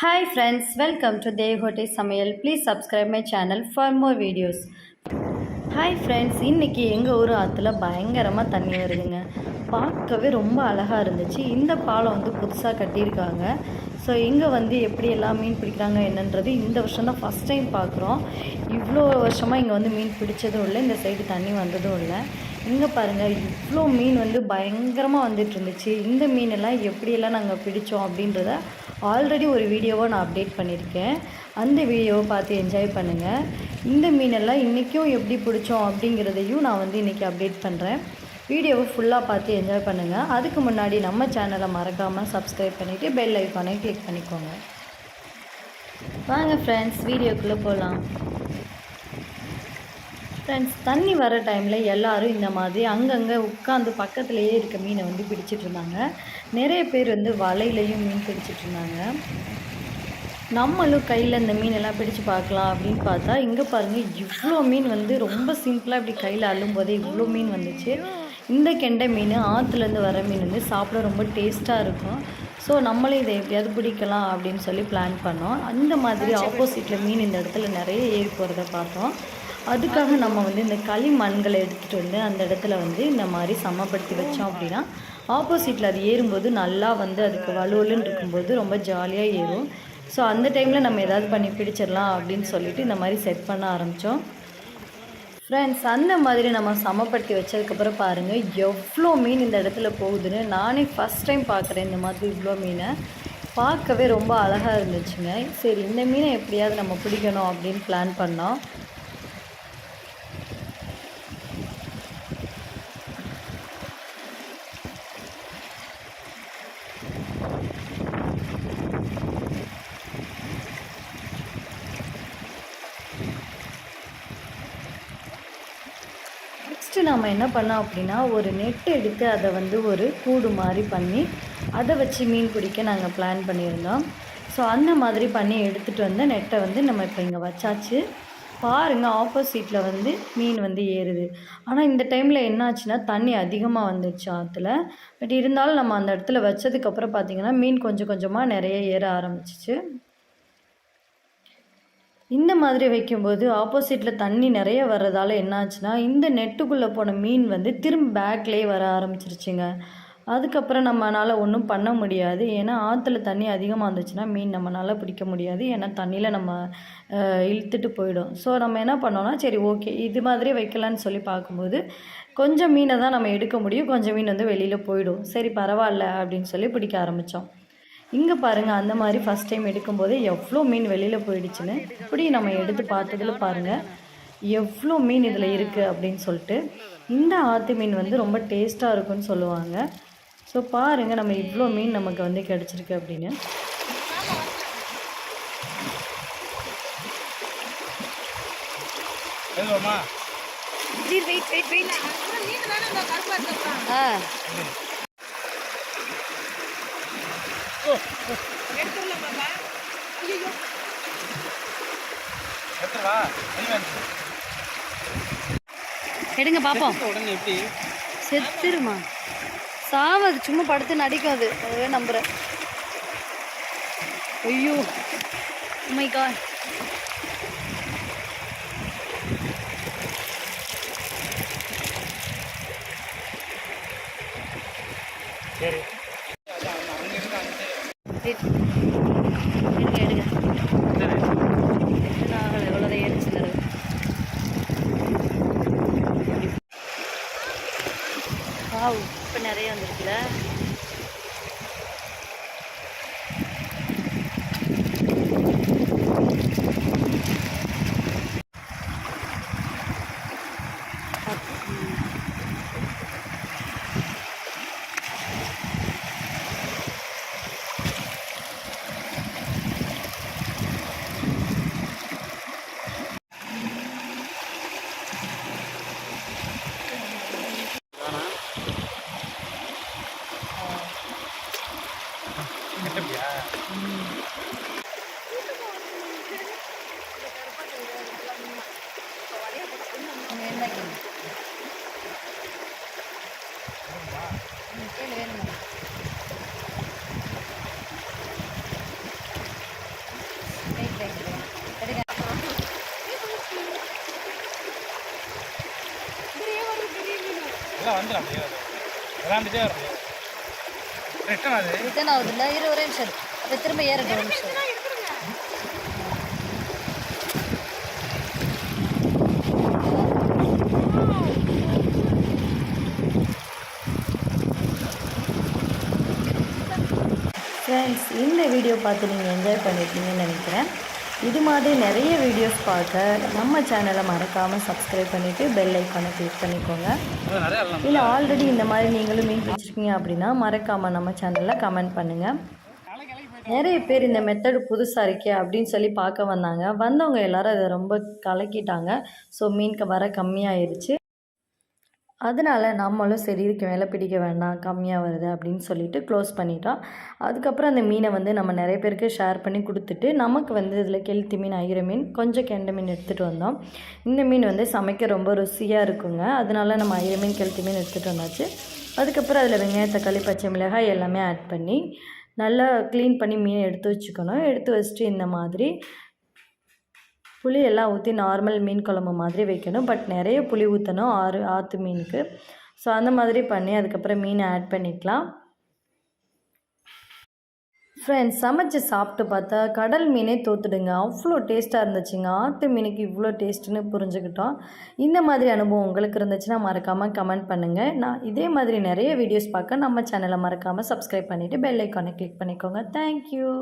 Hi friends welcome to Dev Devote சமையல் please subscribe my channel for more videos hi friends இன்றைக்கி எங்கள் ஊர் ஆற்றுல பயங்கரமாக தண்ணி வருதுங்க. பார்க்கவே ரொம்ப அழகாக இருந்துச்சு. இந்த பாலம் வந்து புதுசாக கட்டியிருக்காங்க. ஸோ இங்கே வந்து எப்படி எல்லாம் மீன் பிடிக்கிறாங்க என்னன்றது இந்த வருஷம் தான் ஃபஸ்ட் டைம் பார்க்குறோம். இவ்வளோ வருஷமாக இங்கே வந்து மீன் பிடிச்சதும் இல்லை இந்த சைடு தண்ணி வந்ததும் இல்லை. இங்கே பாருங்கள் இவ்வளோ மீன் வந்து பயங்கரமாக வந்துட்டு இருந்துச்சு. இந்த மீனெல்லாம் எப்படியெல்லாம் நாங்கள் பிடித்தோம் அப்படின்றத ஆல்ரெடி ஒரு வீடியோவை நான் அப்டேட் பண்ணியிருக்கேன். அந்த வீடியோவை பார்த்து என்ஜாய் பண்ணுங்கள் இந்த மீனெல்லாம் இன்றைக்கும் எப்படி பிடிச்சோம் அப்படிங்கிறதையும் நான் வந்து இன்றைக்கி அப்டேட் பண்ணுறேன் வீடியோவை ஃபுல்லாக பார்த்து என்ஜாய் பண்ணுங்கள் அதுக்கு முன்னாடி நம்ம சேனலை மறக்காமல் சப்ஸ்கிரைப் பண்ணிவிட்டு பெல் ஐக்கானை கிளிக் பண்ணிக்கோங்க. வாங்க ஃப்ரெண்ட்ஸ் வீடியோக்குள்ளே போகலாம் ஃப்ரெண்ட்ஸ் தண்ணி வர டைமில் எல்லாரும் இந்த மாதிரி அங்கங்கே உட்காந்து பக்கத்துலேயே இருக்க மீனை வந்து பிடிச்சிட்டு இருந்தாங்க. நிறைய பேர் வந்து வலையிலையும் மீன் பிடிச்சிட்டு இருந்தாங்க. நம்மளும் கையில் இந்த மீனெல்லாம் பிடிச்சு பார்க்கலாம் அப்படின்னு பார்த்தா இங்கே பாருங்கள் இவ்வளோ மீன் வந்து ரொம்ப சிம்பிளாக இப்படி கையில் அள்ளும் போதே இவ்வளோ மீன் வந்துச்சு. இந்த கெண்டை மீன் ஆற்றுலேருந்து வர மீன் வந்து சாப்பிட ரொம்ப டேஸ்ட்டாக இருக்கும். ஸோ நம்மளே இதை எப்படியாவது பிடிக்கலாம் அப்படின்னு சொல்லி பிளான் பண்ணோம். அந்த மாதிரி ஆப்போசிட்டில் மீன் இந்த இடத்துல நிறைய ஏறி போகிறத பார்த்தோம். அதுக்காக நம்ம வந்து இந்த களிமண்களை எடுத்துகிட்டு வந்து அந்த இடத்துல வந்து இந்த மாதிரி சமப்படுத்தி வச்சோம் அப்படின்னா ஆப்போசிட்டில் அது ஏறும்போது நல்லா வந்து அதுக்கு வலுவலுன்னு இருக்கும்போது ரொம்ப ஜாலியாக ஏறும். ஸோ அந்த டைமில் நம்ம ஏதாவது பண்ணி பிடிச்சிடலாம் அப்படின்னு சொல்லிட்டு இந்த மாதிரி செட் பண்ண ஆரம்பித்தோம் ஃப்ரெண்ட்ஸ் அந்த மாதிரி நம்ம சமப்படுத்தி வச்சதுக்கப்புறம் பாருங்கள் எவ்வளோ மீன் இந்த இடத்துல போகுதுன்னு நானே ஃபஸ்ட் டைம் பார்க்குறேன் இந்த மாதிரி இவ்வளோ மீனை. பார்க்கவே ரொம்ப அழகாக இருந்துச்சுங்க. சரி இந்த மீனை எப்படியாவது நம்ம பிடிக்கணும் அப்படின்னு பிளான் பண்ணோம். நெக்ஸ்ட்டு நம்ம என்ன பண்ணோம் அப்படின்னா ஒரு நெட் எடுத்து அதை வந்து ஒரு கூடு மாதிரி பண்ணி அதை வச்சு மீன் பிடிக்க நாங்கள் பிளான் பண்ணியிருந்தோம். ஸோ அந்த மாதிரி பண்ணி எடுத்துகிட்டு வந்த நெட்டை வந்து நம்ம இப்போ இங்கே வச்சாச்சு. பாருங்கள் ஆப்போசிட்டில் வந்து மீன் வந்து ஏறுது. ஆனால் இந்த டைமில் என்னாச்சுன்னா தண்ணி அதிகமாக வந்துடுச்சு ஆற்றுல பட் இருந்தாலும் நம்ம அந்த இடத்துல வச்சதுக்கப்புறம் பார்த்திங்கன்னா மீன் கொஞ்சம் கொஞ்சமாக நிறைய ஏற ஆரம்பிச்சிச்சு. இந்த மாதிரி வைக்கும்போது ஆப்போசிட்டில் தண்ணி நிறைய வர்றதால என்னாச்சுன்னா இந்த நெட்டுக்குள்ளே போன மீன் வந்து திரும்ப பேக்லேயே வர ஆரம்பிச்சிருச்சுங்க. அதுக்கப்புறம் நம்மளால் ஒன்றும் பண்ண முடியாது. ஏன்னா ஆற்றுல தண்ணி அதிகமாக இருந்துச்சுன்னா மீன் நம்மளால் பிடிக்க முடியாது. ஏன்னா தண்ணியில் நம்ம இழுத்துட்டு போயிடும். ஸோ நம்ம என்ன பண்ணோன்னா சரி ஓகே இது மாதிரி வைக்கலான்னு சொல்லி பார்க்கும்போது கொஞ்சம் மீனை தான் நம்ம எடுக்க முடியும். கொஞ்சம் மீன் வந்து வெளியில் போயிடும். சரி பரவாயில்ல அப்படின்னு சொல்லி பிடிக்க ஆரம்பித்தோம் இங்கே பாருங்கள் அந்த மாதிரி ஃபஸ்ட் டைம் எடுக்கும்போது எவ்வளோ மீன் வெளியில் போயிடுச்சுன்னு. இப்படி நம்ம எடுத்து பார்த்ததில் பாருங்கள் எவ்வளோ மீன் இதில் இருக்குது அப்படின்னு சொல்லிட்டு. இந்த ஆற்று மீன் வந்து ரொம்ப டேஸ்ட்டாக இருக்குன்னு சொல்லுவாங்க. ஸோ பாருங்கள் நம்ம இவ்வளோ மீன் நமக்கு வந்து கிடச்சிருக்கு அப்படின்னு. Wait wait wait ah. எடுங்க பார்ப்போம் உடனே எப்படி? செத்துருமா. சாவது சும்மா படுத்து நடிக்கும் அது அதுவே நம்புகிறேன் ஐயோ. மை காட் சரி. வெண்மைக்கணும் வேணும் ரைட் வந்துடும் விளாண்டுட்டே ரிட்டன் ஆகுது. ரிட்டன் ஆகுது. இல்லை இருபது நிமிஷம். திரும்ப ஏறட்டும் நிமிஷம். ஃப்ரெண்ட்ஸ் இந்த வீடியோ பார்த்து நீங்கள் என்ஜாய் பண்ணியிருக்கீங்கன்னு நினைக்கிறேன். இது மாதிரி நிறைய வீடியோஸ் பார்க்க நம்ம சேனலை மறக்காமல் சப்ஸ்கிரைப் பண்ணிவிட்டு பெல் ஐக்கானை கிளிக் பண்ணிக்கோங்க. இல்லை ஆல்ரெடி இந்த மாதிரி நீங்களும் மீன் பிடிச்சிருக்கீங்க அப்படின்னா மறக்காமல் நம்ம சேனலில் கமெண்ட் பண்ணுங்கள் நிறைய பேர் இந்த மெத்தடு புதுசாக இருக்கே அப்படின்னு சொல்லி பார்க்க வந்தாங்க. வந்தவங்க எல்லாரும் அதை ரொம்ப கலக்கிட்டாங்க. ஸோ மீனுக்கு வர கம்மியாயிருச்சு. அதனால் நம்மளும் சரி இதுக்கு மேலே பிடிக்க வேண்டாம் கம்மியாக வருது அப்படின்னு சொல்லிட்டு க்ளோஸ் பண்ணிட்டோம். அதுக்கப்புறம் அந்த மீனை வந்து நம்ம நிறைய பேருக்கு ஷேர் பண்ணி கொடுத்துட்டு நமக்கு வந்து இதில் கெளுத்தி மீன் ஐர மீன் கொஞ்சம் கெண்டை மீன் எடுத்துகிட்டு வந்தோம். இந்த மீன் வந்து சமைக்க ரொம்ப ருசியாக இருக்குங்க. அதனால நம்ம ஐர மீன் கெளுத்தி மீன் எடுத்துகிட்டு வந்தாச்சு. அதுக்கப்புறம் அதில் வெங்காயம் தக்காளி பச்சை மிளகாய் எல்லாமே ஆட் பண்ணி நல்லா க்ளீன் பண்ணி மீன் எடுத்து வச்சுக்கணும். எடுத்து வச்சுட்டு இந்த மாதிரி புளி எல்லாம் ஊற்றி நார்மல் மீன் குழம்பு மாதிரி வைக்கணும். பட் நிறைய புளி ஊற்றணும் ஆறு ஆற்று மீனுக்கு. ஸோ அந்த மாதிரி பண்ணி அதுக்கப்புறம் மீனை ஆட் பண்ணிக்கலாம். ஃப்ரெண்ட்ஸ் சமைச்சு சாப்பிட்டு பார்த்தா கடல் மீனே தோத்துடுங்க. அவ்வளோ டேஸ்ட்டாக இருந்துச்சுங்க. ஆற்று மீனுக்கு இவ்வளோ டேஸ்ட்டுன்னு புரிஞ்சுக்கிட்டோம். இந்த மாதிரி அனுபவம் உங்களுக்கு இருந்துச்சுன்னா மறக்காமல் கமெண்ட் பண்ணுங்கள் நான் இதே மாதிரி நிறைய வீடியோஸ் பார்க்க நம்ம சேனலை மறக்காமல் சப்ஸ்கிரைப் பண்ணிவிட்டு பெல் ஐக்கானை கிளிக் பண்ணிக்கோங்க. தேங்க்யூ